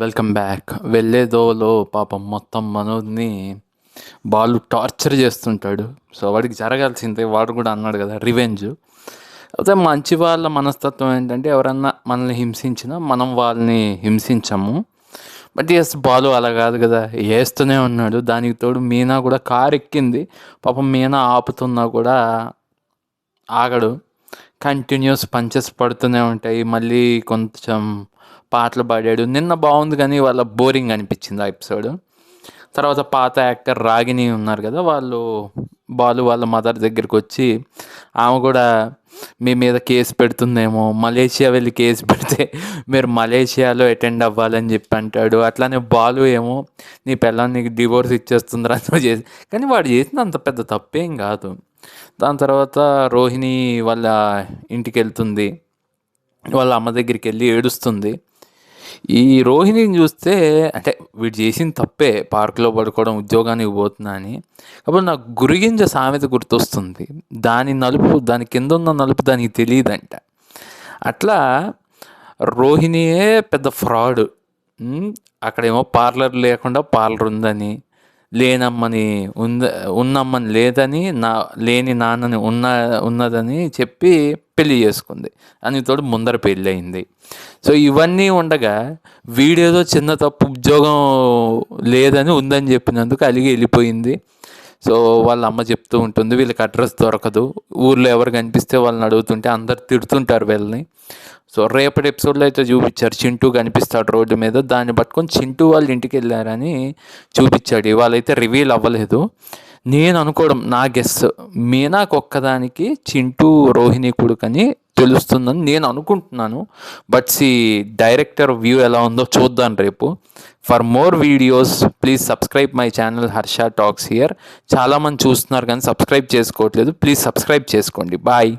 Welcome back వెళ్ళేదోలో పాపం మొత్తం మనోజ్ని బాలు టార్చర్ చేస్తుంటాడు. సో వాడికి జరగాల్సిందే వాడు కూడా అన్నాడు కదా రివెంజ్ అయితే మంచి వాళ్ళ మనస్తత్వం ఏంటంటే ఎవరన్నా మనల్ని హింసించినా మనం వాళ్ళని హింసించము. బట్ ఎస్ బాలు అలా కాదు కదా వేస్తూనే ఉన్నాడు. దానికి తోడు మీనా కూడా కారు ఎక్కింది పాపం మీనా ఆపుతున్నా కూడా ఆగడు. కంటిన్యూస్ పంచెస్ పడుతూనే ఉంటాయి. మళ్ళీ కొంచెం పాటలు పాడాడు. నిన్న బాగుంది కానీ వాళ్ళ బోరింగ్ అనిపించింది ఆ ఎపిసోడ్. తర్వాత పాత యాక్టర్ రాగిని ఉన్నారు కదా వాళ్ళు బాలు వాళ్ళ మదర్ దగ్గరికి వచ్చి ఆమె కూడా మీ మీద కేసు పెడుతుందేమో మలేషియా వెళ్ళి కేసు పెడితే మీరు మలేషియాలో అటెండ్ అవ్వాలని చెప్పి అంటాడు. అట్లానే బాలు ఏమో నీ పిల్లని నీకు డివోర్స్ ఇచ్చేస్తుందిరా చేసి కానీ వాడు చేసిన అంత పెద్ద తప్పేం కాదు. దాని తర్వాత రోహిణి వాళ్ళ ఇంటికి వెళ్తుంది వాళ్ళ అమ్మ దగ్గరికి వెళ్ళి ఏడుస్తుంది. ఈ రోహిణిని చూస్తే అంటే వీడు చేసిన తప్పే పార్కులో పడుకోవడం ఉద్యోగానికి పోతున్నా అని. కాబట్టి నాకు గురిగింజ సామెత గుర్తొస్తుంది. దాని నలుపు దాని కింద ఉన్న నలుపు దానికి తెలియదంట. అట్లా రోహిణియే పెద్ద ఫ్రాడ్. అక్కడేమో పార్లర్ లేకుండా పార్లర్ ఉందని. లేనమ్మని ఉంద ఉన్నమ్మని లేదని నా లేని నాన్నని ఉన్న ఉన్నదని చెప్పి పెళ్ళి చేసుకుంది. అని తోడు ముందర పెళ్ళి అయింది సో ఇవన్నీ ఉండగా వీడేదో చిన్న తప్పు ఉద్యోగం లేదని ఉందని చెప్పినందుకు అలిగి వెళ్ళిపోయింది. సో వాళ్ళ అమ్మ చెప్తూ ఉంటుంది వీళ్ళకి అడ్రస్ దొరకదు. ఊర్లో ఎవరు కనిపిస్తే వాళ్ళని అడుగుతుంటే అందరు తిడుతుంటారు వీళ్ళని. సో రేపటి ఎపిసోడ్లో అయితే చూపించారు. చింటూ కనిపిస్తాడు రోడ్డు మీద. దాన్ని పట్టుకొని చింటూ వాళ్ళ ఇంటికి వెళ్ళారని చూపించాడు. ఇవాళైతే రివీల్ అవ్వలేదు. నేను అనుకోవడం నా గెస్ మీనాకు ఒక్కదానికి చింటూ రోహిణి కొడుకని తెలుస్తుందని నేను అనుకుంటున్నాను. బట్ సి డైరెక్టర్ వ్యూ ఎలా ఉందో చూద్దాం రేపు. For more videos please subscribe my channel Harsha talks here చాలామంది చూస్తున్నారు కానీ సబ్స్క్రైబ్ చేసుకోవట్లేదు. ప్లీజ్ సబ్స్క్రైబ్ చేసుకోండి. బాయ్